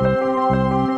Україні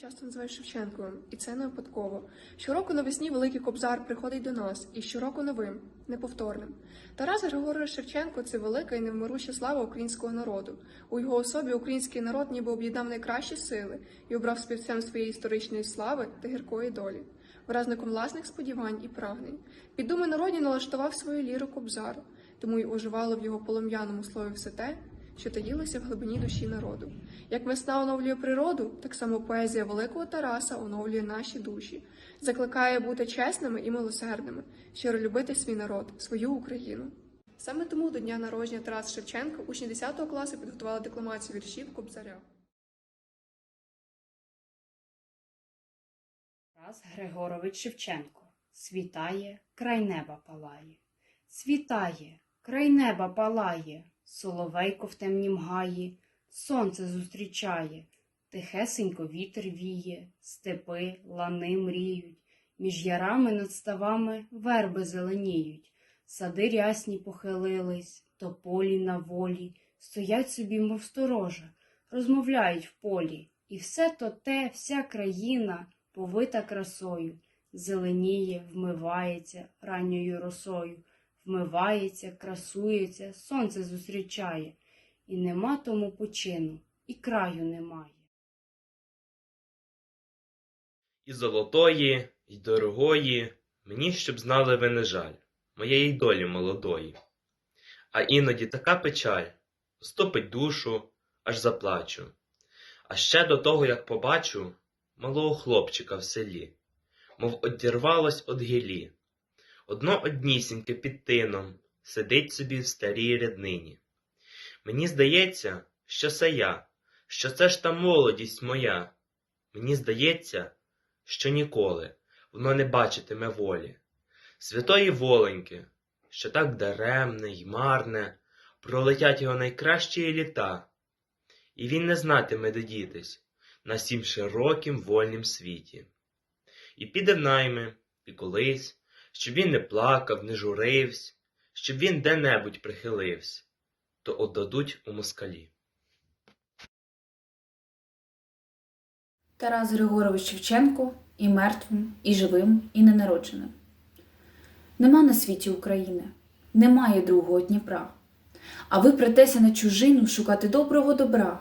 часто називають Шевченковим, і це не випадково. Щороку навесні Великий Кобзар приходить до нас, і щороку новим, неповторним. Тарас Григорович Шевченко це велика і невмируща слава українського народу. У його особі український народ ніби об'єднав найкращі сили і обрав співцем своєї історичної слави та гіркої долі, виразником власних сподівань і прагнень. Під думи народні налаштував свою ліру Кобзару, тому й оживало в його полум'яному слові все те, що таїлося в глибині душі народу. Як весна оновлює природу, так само поезія великого Тараса оновлює наші душі, закликає бути чесними і милосердними, щиро любити свій народ, свою Україну. Саме тому до дня народження Тараса Шевченка учні 10 класу підготували декламацію віршів Кобзаря. Тарас Григорович Шевченко світає, край неба палає. Світає, край неба палає, соловейко в темнім гаї, сонце зустрічає, тихесенько вітер віє, степи, лани мріють, між ярами над ставами верби зеленіють, сади рясні похилились, тополі на волі, стоять собі, мов сторожа, розмовляють в полі, і все то те, вся країна повита красою, зеленіє, вмивається ранньою росою, вмивається, красується, сонце зустрічає, і нема тому почину, і краю немає. І золотої, й дорогої, мені щоб знали ви не жаль, моєї долі молодої. А іноді така печаль стопить душу, аж заплачу. А ще до того, як побачу малого хлопчика в селі, мов одірвалось од гілі. Одно однісіньке під тином сидить собі в старій ряднині. Мені здається, що це я, що це ж та молодість моя. Мені здається, що ніколи воно не бачитиме волі, святої воленьки, що так даремне й марне, пролетять його найкращі літа, і він не знатиме, де дітись на сім широкім вольнім світі. І піде в найми, і колись, щоб він не плакав, не журився, щоб він де-небудь прихилився, то отдадуть у москалі. Тарас Григорович Шевченко і мертвим, і живим, і ненародженим. Нема на світі України, немає другого Дніпра. А ви претеся на чужину шукати доброго добра,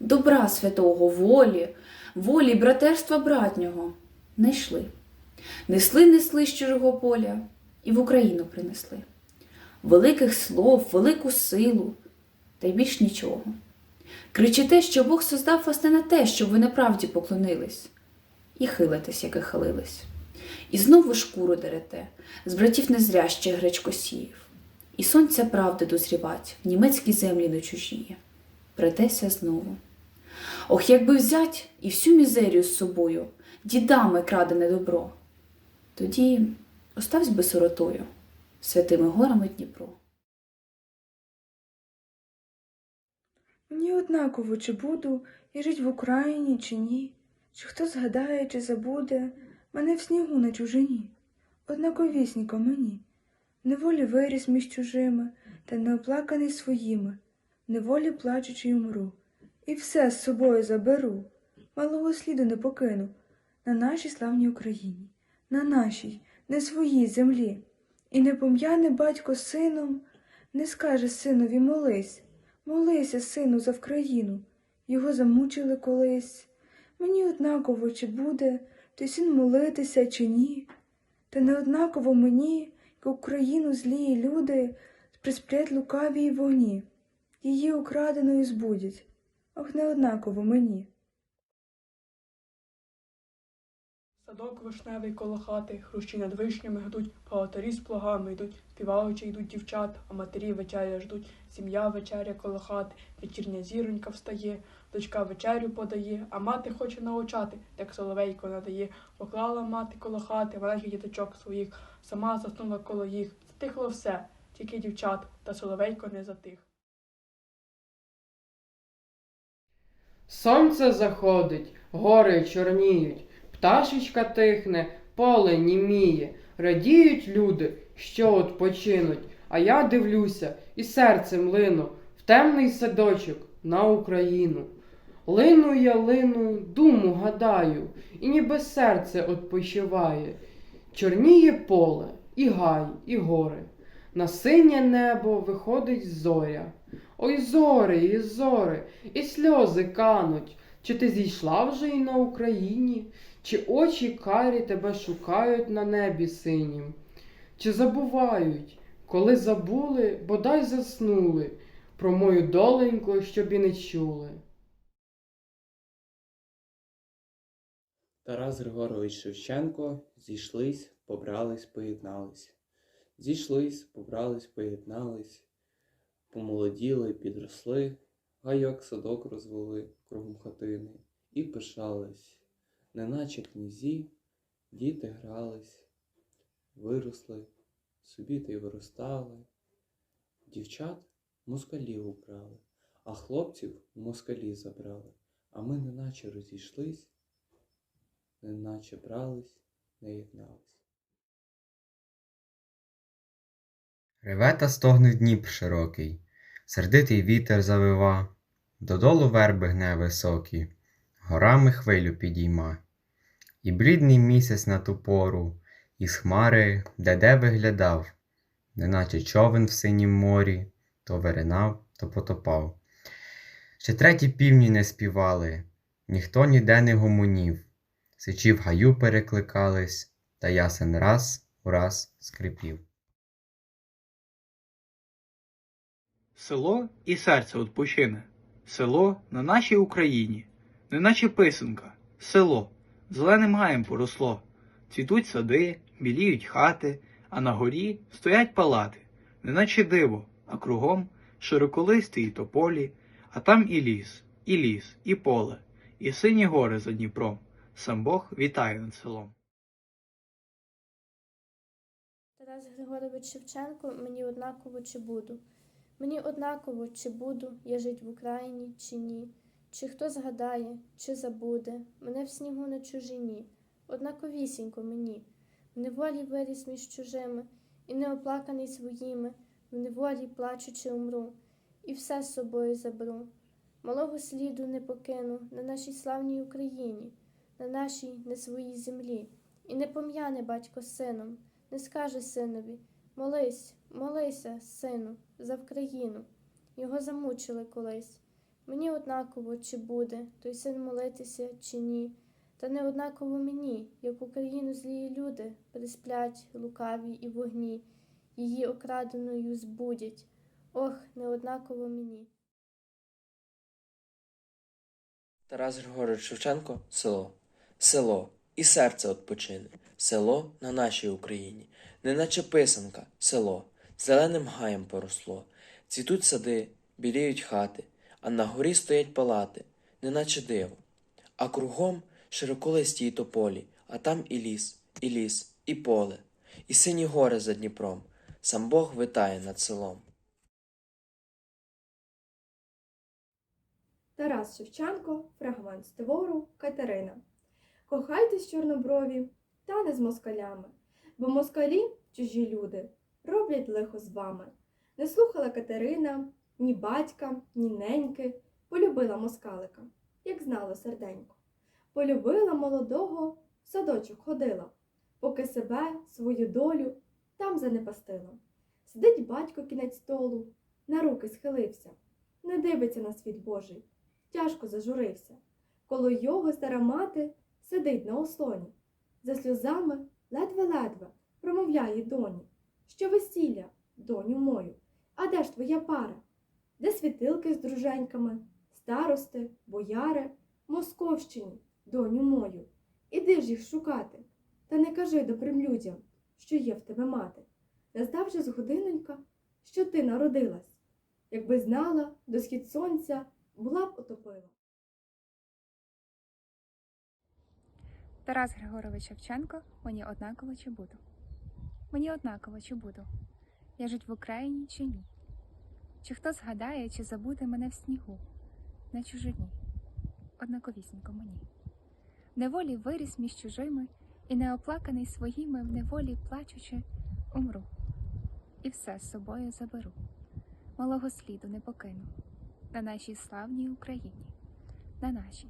добра святого, волі, волі, братерства братнього. Не йшли. Несли, несли з чужого поля і в Україну принесли. Великих слов, велику силу, та й більш нічого. Кричите, що Бог создав вас не на те, щоб ви неправді поклонились, і хилитесь, як і хилились. І знову шкуру дерете, з братів незряще гречкосіїв, і сонця правди дозрівать в німецькій землі не чужіє. Претеся знову. Ох, якби взять і всю мізерію з собою, дідами крадене добро, тоді оставсь би сиротою, святими горами Дніпро. Мені однаково, чи буду я жить в Україні, чи ні, чи хто згадає, чи забуде мене в снігу на чужині. Однаковісінько мені, неволі виріс між чужими, та неоплаканий своїми, неволі плачучи й умру, і все з собою заберу, малого сліду не покину. На нашій славній Україні, на нашій, не своїй землі. І не пом'яне батько сином, не скаже синові молись. Молися, сину, за Вкраїну. Його замучили колись. Мені однаково, чи буде той син молитися, чи ні. Та не однаково мені, як Україну злії люди присплять лукаві й вогні. Її украденою збудять. Ох, не однаково мені. Садок вишневий коло хати, хрущі над вишнями гдуть, палатарі з плугами йдуть, співаючи йдуть дівчат, а матері вечеря ждуть, сім'я вечеря коло хати, вечірня зіронька встає, дочка вечерю подає, а мати хоче научати, як соловейко надає. Поклала мати коло хати маленьких діточок своїх, сама заснула коло їх. Затихло все, тільки дівчат, та соловейко не затих. Сонце заходить, гори чорніють, пташечка тихне, поле німіє, радіють люди, що от починуть, а я дивлюся і серцем лину в темний садочок на Україну. Лину я лину, думу гадаю, і ніби серце odpoчиває. Чорніє поле, і гай, і гори. На синє небо виходить зоря. Ой, зори, і зори, і сльози кануть. Чи ти зійшла вже й на Україні? Чи очі карі тебе шукають на небі синім? Чи забувають, коли забули, бодай заснули про мою доленьку, щоб і не чули? Тарас Григорович Шевченко зійшлись, побрались, поєднались. Зійшлись, побрались, поєднались, помолоділи, підросли, гайок садок розвели кругом хатини і пишались, неначе князі, діти грались, виросли, собі та й виростали. Дівчат москалів убрали, а хлопців москалі забрали, а ми неначе розійшлись неначе брались, не єднались. Реве та стогне Дніпр широкий, сердитий вітер завива, додолу верби гне високі, горами хвилю підійма. І блідний місяць на ту пору, із хмари де-де виглядав, неначе човен в синім морі, то виринав, то потопав. Ще треті півні не співали, ніхто ніде не гомонів, сичі в гаю перекликались, та ясен раз у раз скрипів. Село і серце відпочине. Село на нашій Україні, неначе писанка, село, зеленим гаєм поросло. Цвітуть сади, біліють хати, а на горі стоять палати, неначе диво, а кругом широколисті і тополі, а там і ліс, і ліс, і поле, і сині гори за Дніпром. Сам Бог вітає над селом. Тарас Григорович Шевченко, мені однаково чи буду. Мені однаково, чи буду я жить в Україні, чи ні, чи хто згадає, чи забуде мене в снігу на чужині, однаковісінько мені, в неволі виріс між чужими, і неоплаканий своїми, в неволі плачучи умру, і все з собою заберу. Малого сліду не покину на нашій славній Україні, на нашій не своїй землі, і не пом'яне батько сином, не скаже синові. Молись, молися, сину, за Вкраїну. Його замучили колись. Мені однаково, чи буде той син молитися, чи ні. Та не однаково мені, як Україну злії люди присплять лукаві і вогні, її окраденою збудять. Ох, не однаково мені. Тарас Григорович Шевченко село. Село і серце odpoчине. Село на нашій Україні, неначе писанка, село, зеленим гаєм поросло. Цвітуть сади, біліють хати, а на горі стоять палати, неначе диво. А кругом широколисті й тополі, а там і ліс, і ліс, і поле, і сині гори за Дніпром. Сам Бог витає над селом. Тарас Шевченко, фрагмент з твору Катерина. Кохайтесь, чорноброві, та не з москалями, бо москалі, чужі люди, роблять лихо з вами. Не слухала Катерина ні батька, ні неньки, полюбила москалика, як знало серденько. Полюбила молодого, в садочок ходила, поки себе, свою долю там занепастила. Сидить батько кінець столу, на руки схилився, не дивиться на світ Божий тяжко зажурився. Коло його стара мати сидить на ослоні. За сльозами ледве-ледве промовляє доні. Що весілля, доню мою, а де ж твоя пара? Де світилки з друженьками, старости, бояри, Московщині, доню мою. Іди ж їх шукати, та не кажи добрим людям, що є в тебе мати. Не здав же з годинонька, що ти народилась. Якби знала, до схід сонця була б отопила. Тарас Григорович Шевченко, мені однаково чи буду. Мені однаково чи буду. Я жить в Україні чи ні. Чи хто згадає, чи забуде мене в снігу на чужині. однаковісінько мені. В неволі виріс між чужими, і неоплаканий своїми, в неволі плачучи, умру. І все з собою заберу. Малого сліду не покину на нашій славній Україні, на нашій,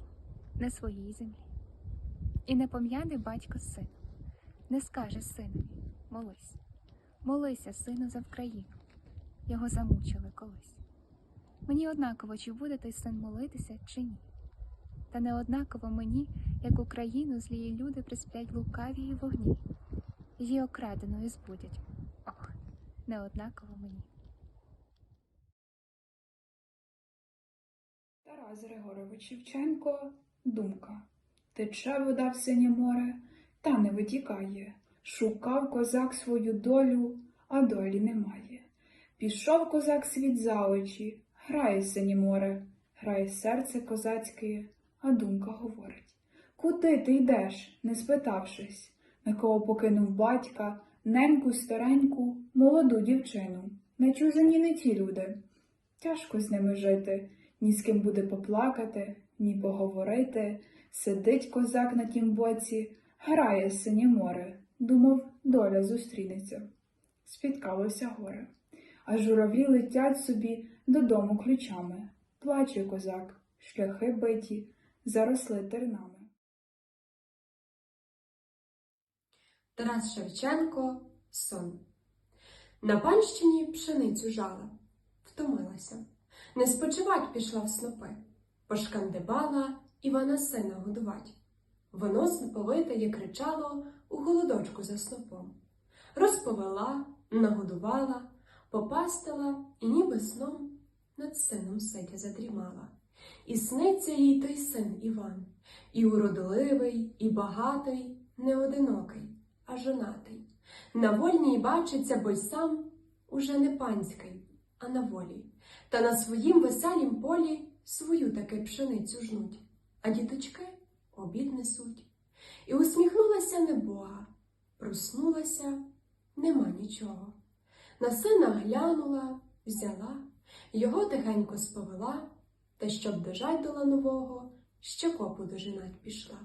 не своїй землі. І не пом'яне батько сину, не скаже синові, молись, молися, сину, за Вкраїну. Його замучили колись. Мені однаково, чи буде той син молитися, чи ні. Та не однаково мені, як Україну злії люди присплять лукаві вогні, її окраденою збудять. Ох, не однаково мені. Тарас Григорович Шевченко Думка. Тече вода в синє море, та не витікає. Шукав козак свою долю, а долі немає. Пішов козак світ за очі, грає синє море, грає серце козацьке, а думка говорить. Куди ти йдеш, не спитавшись, на кого покинув батька, неньку стареньку, молоду дівчину. Не чужині не ті люди. Тяжко з ними жити, ні з ким буде поплакати, ні поговорити. Сидить козак на тім боці, грає синє море, думав, доля зустрінеться. Спіткалося горе. А журавлі летять собі додому ключами. Плаче козак, шляхи биті, заросли тернами. Тарас Шевченко Сон. На панщині пшеницю жала, втомилася. Не спочивать пішла в снопи, пошкандибала Івана сина годувать. Воно сноповите, як кричало, у голодочку за снопом. Розповела, нагодувала, попастила і ніби сном над сином сидя задрімала. І сниться їй той син Іван, і уродливий, і багатий, не одинокий, а жонатий. На вольній бачиться, бо й сам уже не панський, а на волі. Та на своїм веселім полі свою таки пшеницю жнуть, а діточки обід несуть. І усміхнулася небога, проснулася, нема нічого. На сина глянула, взяла, його тихенько сповела, та щоб дожать до ланового, ще копу дожинать пішла.